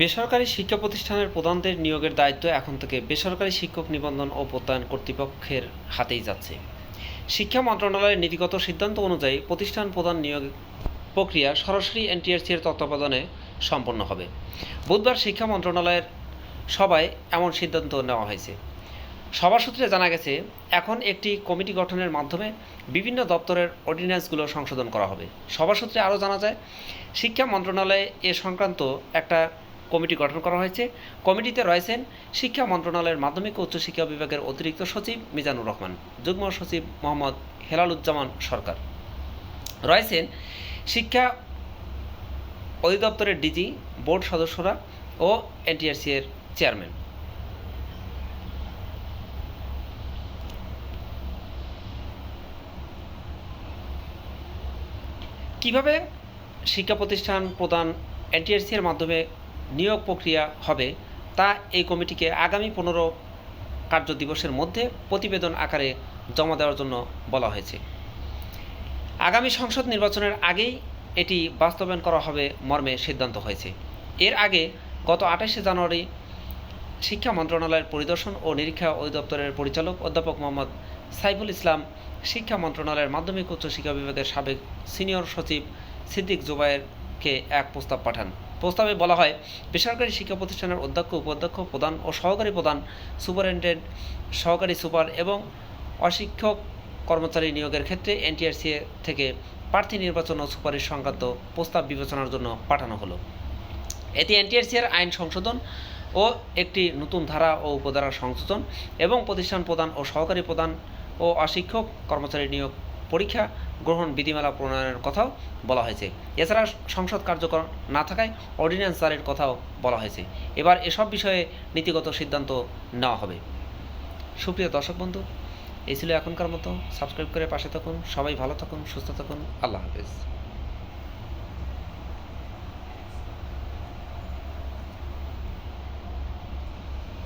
বেসরকারি শিক্ষা প্রতিষ্ঠানের প্রধানদের নিয়োগের দায়িত্ব এখন থেকে বেসরকারি শিক্ষক নিবন্ধন ও প্রত্যয়ন কর্তৃপক্ষের হাতেই যাচ্ছে। শিক্ষা মন্ত্রণালয়ের নীতিগত সিদ্ধান্ত অনুযায়ী প্রতিষ্ঠান প্রধান নিয়োগ প্রক্রিয়া সরাসরি এনটিআরসি এর তত্ত্বাবধানে সম্পন্ন হবে। বুধবার শিক্ষা মন্ত্রণালয়ের সভায় এমন সিদ্ধান্ত নেওয়া হয়েছে। সভা সূত্রে জানা গেছে, এখন একটি কমিটি গঠনের মাধ্যমে বিভিন্ন দপ্তরের অর্ডিন্যান্সগুলো সংশোধন করা হবে। সভা সূত্রে আরও জানা যায়, শিক্ষা মন্ত্রণালয়ে এ সংক্রান্ত একটা কমিটি গঠন করা হয়েছে। কমিটিতে রয়েছেন শিক্ষা মন্ত্রণালয়ের মাধ্যমিক ও উচ্চশিক্ষা বিভাগের অতিরিক্ত সচিব মিজানুর রহমান, যুগ্ম সচিব মোহাম্মদ হেলালুজ্জামান সরকার। রয়েছেন শিক্ষা অধিদপ্তরের ডিজি, বোর্ড সদস্যরা ও এনটিআরসি এর চেয়ারম্যান। কীভাবে শিক্ষা প্রতিষ্ঠান প্রদান এনটিআরসি এর মাধ্যমে নিয়োগ প্রক্রিয়া হবে, তা এই কমিটিকে আগামী পনেরো কার্য দিবসের মধ্যে প্রতিবেদন আকারে জমা দেওয়ার জন্য বলা হয়েছে। আগামী সংসদ নির্বাচনের আগেই এটি বাস্তবায়ন করা হবে মর্মে সিদ্ধান্ত হয়েছে। এর আগে গত আঠাশে জানুয়ারি শিক্ষা মন্ত্রণালয়ের পরিদর্শন ও নিরীক্ষা অধিদপ্তরের পরিচালক অধ্যাপক মোহাম্মদ সাইফুল ইসলাম, শিক্ষা মন্ত্রণালয়ের মাধ্যমিক উচ্চ শিক্ষা বিভাগের সাবেক সিনিয়র সচিব সিদ্দিক জুবায়েরকে এক প্রস্তাব পাঠান। প্রস্তাবে বলা হয়, বেসরকারি শিক্ষা প্রতিষ্ঠানের অধ্যক্ষ, উপাধ্যক্ষ প্রধান ও সহকারী প্রধান সুপারিনটেন্ডেন্ট সহকারী সুপার এবং অশিক্ষক কর্মচারী নিয়োগের ক্ষেত্রে এনটিআরসি থেকে প্রার্থী নির্বাচন ও সুপারিশ সংক্রান্ত প্রস্তাব বিবেচনার জন্য পাঠানো হলো। এতে এর আইন সংশোধন ও একটি নতুন ধারা ও উপধারা সংশোধন এবং প্রতিষ্ঠান প্রদান ও সহকারী প্রদান ও অশিক্ষক কর্মচারী নিয়োগ পরীক্ষা গ্রহণ বিধিমালা প্রণয়নের কথাও বলা হয়েছে। এছাড়া সংসদ কার্যকর না থাকায় অর্ডিন্যান্স জারির কথাও বলা হয়েছে। এবার এসব বিষয়ে নীতিগত সিদ্ধান্ত নেওয়া হবে। সুপ্রিয় দর্শক বন্ধু, এই ছিল এখনকার মতো। সাবস্ক্রাইব করে পাশে থাকুন। সবাই ভালো থাকুন, সুস্থ থাকুন। আল্লাহ হাফেজ।